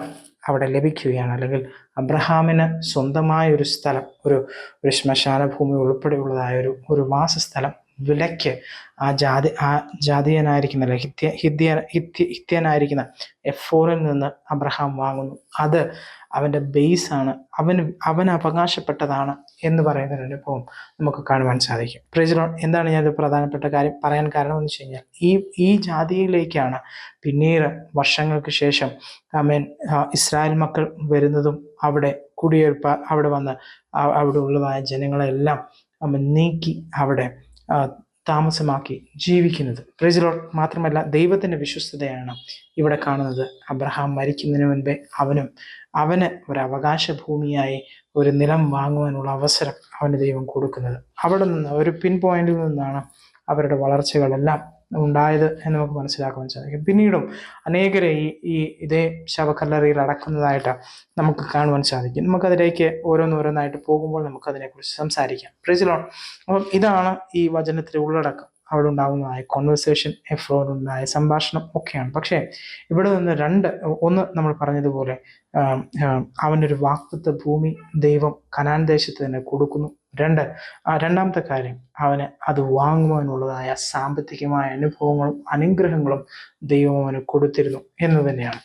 അവിടെ ലഭിക്കുകയാണ്. അല്ലെങ്കിൽ അബ്രഹാമിന് സ്വന്തമായ ഒരു സ്ഥലം ഒരു ഒരു ശ്മശാന ഭൂമി ഉൾപ്പെടെയുള്ളതായ ഒരു ഒരു വാസസ്ഥലം വിലയ്ക്ക് ആ ജാതി ആ ജാതീയനായിരിക്കുന്ന അല്ലെ ഹിത്യ ഹിത്യ ഹിത്യ ഹിത്യനായിരിക്കുന്ന എഫോറിൽ നിന്ന് അബ്രഹാം വാങ്ങുന്നു. അത് അവന്റെ ബേസാണ് അവന് അവൻ അവകാശപ്പെട്ടതാണ് എന്ന് പറയുന്ന ഒരു അനുഭവം നമുക്ക് കാണുവാൻ സാധിക്കും. പ്രജലോ എന്താണ് ഞാൻ പ്രധാനപ്പെട്ട കാര്യം പറയാൻ കാരണം എന്ന് വെച്ച് കഴിഞ്ഞാൽ ഈ ഈ ജാതിയിലേക്കാണ് പിന്നീട് വർഷങ്ങൾക്ക് ശേഷം ആമേൻ ഇസ്രായേൽ മക്കൾ വരുന്നതും അവിടെ കുടിയേൽപ്പ അവിടെ വന്ന് അവിടെ ഉള്ളതായ ജനങ്ങളെല്ലാം നീക്കി അവിടെ താമസമാക്കി ജീവിക്കുന്നത്. പ്രജലോ മാത്രമല്ല ദൈവത്തിന്റെ വിശ്വസ്തതയാണ് ഇവിടെ കാണുന്നത്. അബ്രഹാം മരിക്കുന്നതിന് മുൻപേ അവനും അവന് ഒരു അവകാശ ഭൂമിയായി ഒരു നിലം വാങ്ങുവാനുള്ള അവസരം അവന് ദൈവം കൊടുക്കുന്നത്. അവിടെ നിന്ന് ഒരു പിൻ പോയിന്റിൽ നിന്നാണ് അവരുടെ വളർച്ചകളെല്ലാം ഉണ്ടായത് എന്ന് നമുക്ക് മനസ്സിലാക്കുവാൻ സാധിക്കും. പിന്നീടും അനേകരെ ഈ ഈ ഇതേ ശവക്കല്ലറിയിൽ അടക്കുന്നതായിട്ട് നമുക്ക് കാണുവാൻ സാധിക്കും. നമുക്കതിലേക്ക് ഓരോന്നോരോന്നായിട്ട് പോകുമ്പോൾ നമുക്കതിനെക്കുറിച്ച് സംസാരിക്കാം. പ്രൈസിലോൺ അപ്പം ഇതാണ് ഈ വചനത്തിലെ ഉള്ളടക്കം. അവിടെ ഉണ്ടാകുന്നതായ കോൺവെർസേഷൻ എഫ്രോഡുണ്ടായ സംഭാഷണം ഒക്കെയാണ്. പക്ഷേ ഇവിടെ നിന്ന് രണ്ട് ഒന്ന് നമ്മൾ പറഞ്ഞതുപോലെ ആം, ഒരു അവനൊരു വാക്തത്വ ഭൂമി ദൈവം കനാൻ ദേശത്ത് തന്നെ കൊടുക്കുന്നു. രണ്ട് രണ്ടാമത്തെ കാര്യം അവന് അത് വാങ്ങുവാനുള്ളതായ സാമ്പത്തികമായ അനുഭവങ്ങളും അനുഗ്രഹങ്ങളും ദൈവം അവന് കൊടുത്തിരുന്നു എന്ന് തന്നെയാണ്.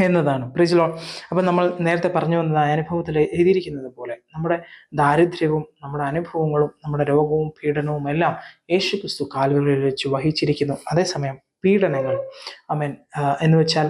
എന്നതാണ്. പ്രിജിലോ അപ്പം നമ്മൾ നേരത്തെ പറഞ്ഞു വന്നത് അനുഭവത്തിൽ എഴുതിയിരിക്കുന്നത് പോലെ നമ്മുടെ ദാരിദ്ര്യവും നമ്മുടെ അനുഭവങ്ങളും നമ്മുടെ രോഗവും പീഡനവും എല്ലാം യേശു ക്രിസ്തു കാലുകളിൽ വെച്ച് വഹിച്ചിരിക്കുന്നു. അതേസമയം പീഡനങ്ങൾ അമേൻ എന്ന് വെച്ചാൽ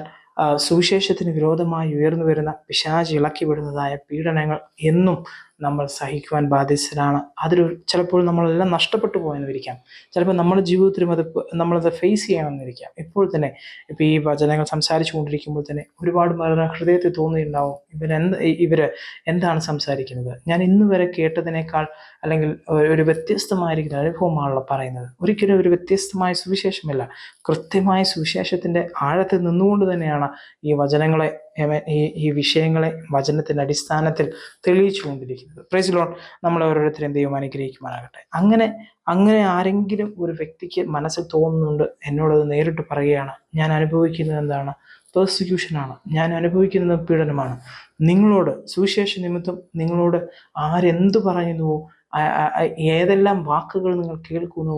സുവിശേഷത്തിന് വിരോധമായി ഉയർന്നു വരുന്ന പിശാച് ഇളക്കി വിടുന്നതായ പീഡനങ്ങൾ എന്നും നമ്മൾ സഹിക്കുവാൻ ബാധ്യസ്ഥരാണ്. അതിൽ ചിലപ്പോൾ നമ്മളെല്ലാം നഷ്ടപ്പെട്ടു പോയെന്നിരിക്കാം. ചിലപ്പോൾ നമ്മുടെ ജീവിതത്തിലും അത് നമ്മളത് ഫേസ് ചെയ്യണമെന്നിരിക്കാം ഇപ്പോൾ തന്നെ ഇപ്പോൾ ഈ വചനങ്ങൾ സംസാരിച്ചു കൊണ്ടിരിക്കുമ്പോൾ തന്നെ ഒരുപാട് പേരുടെ ഹൃദയത്തിൽ തോന്നിയിട്ടുണ്ടാവും. ഇവരെന്ത് ഇവർ എന്താണ് സംസാരിക്കുന്നത്? ഞാൻ ഇന്ന് വരെ കേട്ടതിനേക്കാൾ അല്ലെങ്കിൽ ഒരു- വ്യത്യസ്തമായിരിക്കുന്ന അനുഭവമാണല്ലോ പറയുന്നത്. ഒരിക്കലും ഒരു വ്യത്യസ്തമായ സുവിശേഷമല്ല. കൃത്യമായ സുവിശേഷത്തിന്റെ ആഴത്തിൽ നിന്നുകൊണ്ട് തന്നെയാണ് ഈ വചനങ്ങളെ ഈ ഈ വിഷയങ്ങളെ വചനത്തിന്റെ അടിസ്ഥാനത്തിൽ തെളിയിച്ചു കൊണ്ടിരിക്കുന്നത്. പ്രൈസ് ലോൺ നമ്മൾ ഓരോരുത്തരെയും ദൈവം അനുഗ്രഹിക്കുവാനാകട്ടെ അങ്ങനെ അങ്ങനെ ആരെങ്കിലും ഒരു വ്യക്തിക്ക് മനസ്സിൽ തോന്നുന്നുണ്ട് എന്നോടത് നേരിട്ട് പറയുകയാണ് ഞാൻ അനുഭവിക്കുന്നത് എന്താണ്? പേഴ്സിക്യൂഷനാണ് ഞാൻ അനുഭവിക്കുന്നത് പീഡനമാണ്. നിങ്ങളോട് സുവിശേഷ നിമിത്തം നിങ്ങളോട് ആരെന്തു പറയുന്നുവോ ഏതെല്ലാം വാക്കുകൾ നിങ്ങൾ കേൾക്കുന്നു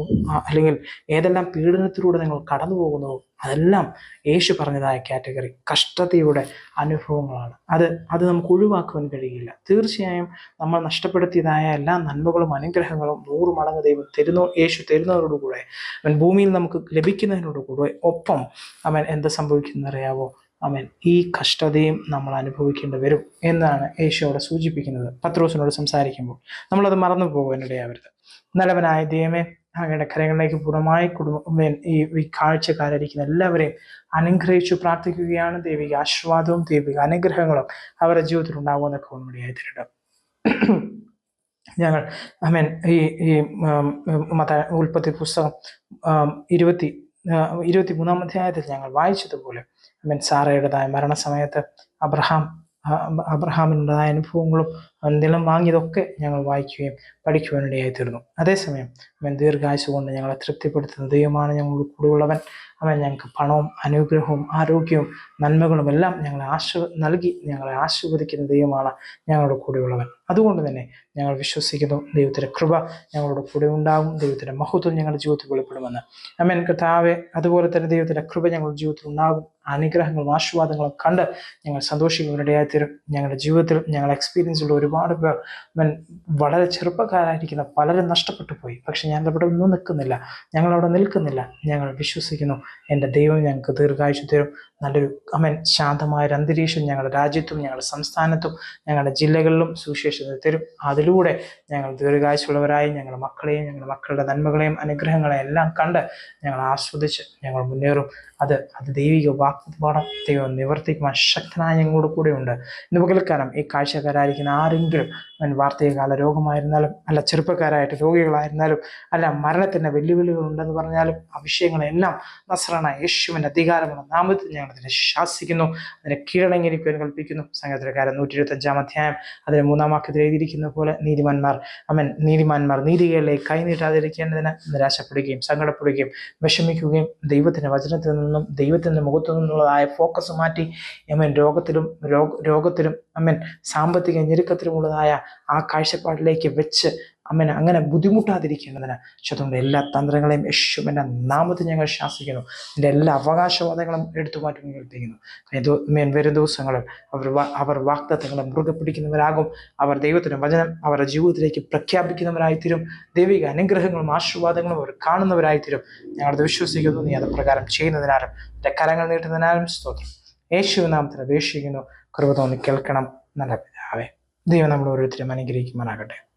അല്ലെങ്കിൽ ഏതെല്ലാം പീഡനത്തിലൂടെ നിങ്ങൾ കടന്നു പോകുന്നു അതെല്ലാം യേശു പറഞ്ഞതായ കാറ്റഗറി കഷ്ടതയുടെ അനുഭവങ്ങളാണ്. അത് അത് നമുക്ക് ഒഴിവാക്കുവാൻ കഴിയില്ല. തീർച്ചയായും നമ്മൾ നഷ്ടപ്പെടുത്തിയതായ എല്ലാ നന്മകളും അനുഗ്രഹങ്ങളും നൂറ് മടങ്ങ് ദൈവം തരുന്നു യേശു തരുന്നതോടുകൂടെ അവൻ ഭൂമിയിൽ നമുക്ക് ലഭിക്കുന്നതിനോടുകൂടെ ഒപ്പം അവൻ എന്ത് സംഭവിക്കുന്നറിയാവോ അവൻ ഈ കഷ്ടതയും നമ്മൾ അനുഭവിക്കേണ്ടി വരും എന്നാണ് യേശു അവിടെ സൂചിപ്പിക്കുന്നത്. പത്രോസിനോട് സംസാരിക്കുമ്പോൾ നമ്മളത് മറന്നു പോകാനിടയാവരുത്. നല്ലവനായ ദൈവമേ അങ്ങയുടെ കരങ്ങളിലേക്ക് പൂർണമായി കുടുംബം ഈ കാഴ്ചക്കാരായിരിക്കുന്ന എല്ലാവരെയും അനുഗ്രഹിച്ചു പ്രാർത്ഥിക്കുകയാണ്. ദൈവിക ആശ്വാദവും ദൈവിക അനുഗ്രഹങ്ങളും അവരുടെ ജീവിതത്തിൽ ഉണ്ടാകുമെന്നൊക്കെ ഉണ്മടിയായി തരട്ടെ ഞങ്ങൾ അമേൻ ഈ ഈ മത ഉൽപ്പത്തി പുസ്തകം ഇരുപത്തി ഇരുപത്തി മൂന്നാം അധ്യായത്തിൽ ഞങ്ങൾ വായിച്ചതുപോലെ അമേൻ സാറയുടേതായ മരണസമയത്ത് അബ്രഹാം അബ്രഹാമിനുണ്ടായ അനുഭവങ്ങളും അവൻ വാങ്ങിയതൊക്കെ ഞങ്ങൾ വായിക്കുകയും പഠിക്കുവാനിടയായി തീർന്നു അതേസമയം അവൻ ദീർഘായുസ് കൊണ്ട് ഞങ്ങളെ തൃപ്തിപ്പെടുത്തുന്ന ദൈവമാണ് ഞങ്ങളുടെ കൂടെയുള്ളവൻ. അവൻ ഞങ്ങൾക്ക് പണവും അനുഗ്രഹവും ആരോഗ്യവും നന്മകളും എല്ലാം ഞങ്ങളെ ആശ്വ നൽകി ഞങ്ങളെ ആശീർവദിക്കുന്ന ദൈവമാണ് ഞങ്ങളുടെ കൂടെയുള്ളവൻ. അതുകൊണ്ട് തന്നെ ഞങ്ങൾ വിശ്വസിക്കുന്നു ദൈവത്തിന്റെ കൃപ ഞങ്ങളുടെ കൂടെ ഉണ്ടാകും ദൈവത്തിന്റെ മഹത്വം ഞങ്ങളുടെ ജീവിതത്തിൽ വെളിപ്പെടുമെന്ന്. അമ്മൻ താവേ അതുപോലെ തന്നെ ദൈവത്തിന്റെ കൃപ ഞങ്ങളുടെ ജീവിതത്തിൽ ഉണ്ടാകും. അനുഗ്രഹങ്ങളും ആശീർവാദങ്ങളും കണ്ട് ഞങ്ങൾ സന്തോഷിക്കുന്നതിനിടയായി തീരും ഞങ്ങളുടെ ജീവിതത്തിൽ ഞങ്ങൾ എക്സ്പീരിയൻസ് ഉള്ള ഒരുപാട് പേർ വളരെ ചെറുപ്പക്കാരായിരിക്കുന്ന പലരും നഷ്ടപ്പെട്ടു പോയി. പക്ഷെ ഞാൻ അവിടെ ഒന്നും നിൽക്കുന്നില്ല. ഞങ്ങൾ അവിടെ നിൽക്കുന്നില്ല. ഞങ്ങൾ വിശ്വസിക്കുന്നു. എന്റെ ദൈവം ഞങ്ങൾക്ക് ദീർഘായുഷ തരും. നല്ലൊരു അമൻ ശാന്തമായ ഒരു അന്തരീക്ഷം ഞങ്ങളുടെ രാജ്യത്തും ഞങ്ങളുടെ സംസ്ഥാനത്തും ഞങ്ങളുടെ ജില്ലകളിലും സുവിശേഷത തരും. അതിലൂടെ ഞങ്ങൾ ദീർഘായുസുള്ളവരായി ഞങ്ങളുടെ മക്കളെയും ഞങ്ങളുടെ മക്കളുടെ നന്മകളെയും അനുഗ്രഹങ്ങളെയും എല്ലാം കണ്ട് ഞങ്ങൾ ആസ്വദിച്ച് ഞങ്ങൾ മുന്നേറും. അത് അത് ദൈവിക വാഗ്ദാനം ദൈവം നിവർത്തിക്കുവാൻ ശക്തനായ ഞങ്ങളോട് കൂടെയുണ്ട് ഇന്ന് പകൽക്കാലം ഈ കാഴ്ചക്കാരായിരിക്കുന്ന ആരെങ്കിലും അവൻ വാർത്തകാല രോഗമായിരുന്നാലും അല്ല ചെറുപ്പക്കാരായിട്ട് രോഗികളായിരുന്നാലും അല്ല മരണത്തിന്റെ വെല്ലുവിളികൾ ഉണ്ടെന്ന് പറഞ്ഞാലും ആ വിഷയങ്ങളെല്ലാം നസ്രണ യേശുവിന്റെ അധികാരമുള്ള നാമത്തിൽ ഞങ്ങൾ അതിനെ ശാസിക്കുന്നു. അതിനെ കീഴടങ്ങിയിരിക്കുവാൻ കൽപ്പിക്കുന്നു. സംഘത്തിലക്കാരൻ നൂറ്റി ഇരുപത്തഞ്ചാം അധ്യായം അതിന് മൂന്നാം വാക്യത്തിൽ എഴുതിയിരിക്കുന്ന പോലെ നീതിമാന്മാർ അവൻ നീതിമാന്മാർ നീതികളിലേക്ക് കൈനീട്ടാതിരിക്കേണ്ടതിന് നിരാശപ്പെടുകയും സങ്കടപ്പെടുകയും വിഷമിക്കുകയും ദൈവത്തിന്റെ വചനത്തിൽ നിന്നും ദൈവത്തിന്റെ മുഖത്തു നിന്നുള്ളതായ ഫോക്കസ് മാറ്റി. അമ്മൻ രോഗത്തിലും രോഗ രോഗത്തിലും അമ്മൻ സാമ്പത്തിക ഞെരുക്കത്തിലുമുള്ളതായ ആ കാഴ്ചപ്പാടിലേക്ക് വെച്ച് അമ്മൻ അങ്ങനെ ബുദ്ധിമുട്ടാതിരിക്കേണ്ടതിന് ശത്രുവിന്റെ എല്ലാ തന്ത്രങ്ങളെയും യേശുവിന്റെ നാമത്തിൽ ഞങ്ങൾ ശാസിക്കുന്നു. എന്റെ എല്ലാ അവകാശവാദങ്ങളും എടുത്തു മാറ്റി മേൻ വരും ദിവസങ്ങളിൽ അവർ അവർ വാക്തത്വങ്ങളെ മുറുകെ പിടിക്കുന്നവരാകും. അവർ ദൈവത്തിന്റെ വചനം അവരുടെ ജീവിതത്തിലേക്ക് പ്രഖ്യാപിക്കുന്നവരായിത്തീരും. ദൈവിക അനുഗ്രഹങ്ങളും ആശീർവാദങ്ങളും അവർ കാണുന്നവരായിത്തീരും. ഞങ്ങളത് വിശ്വസിക്കുന്നു. നീ അത് പ്രകാരം ചെയ്യുന്നതിനാലും എന്റെ കരങ്ങൾ നീട്ടുന്നതിനാലും സ്തോത്രം. യേശു നാമത്തിൽ അപേക്ഷിക്കുന്നു. കൃപ തോന്നി കേൾക്കണം. നല്ല പിതാവേ. ദൈവം നമ്മൾ ഓരോരുത്തരും അനുഗ്രഹിക്കുമാറാകട്ടെ.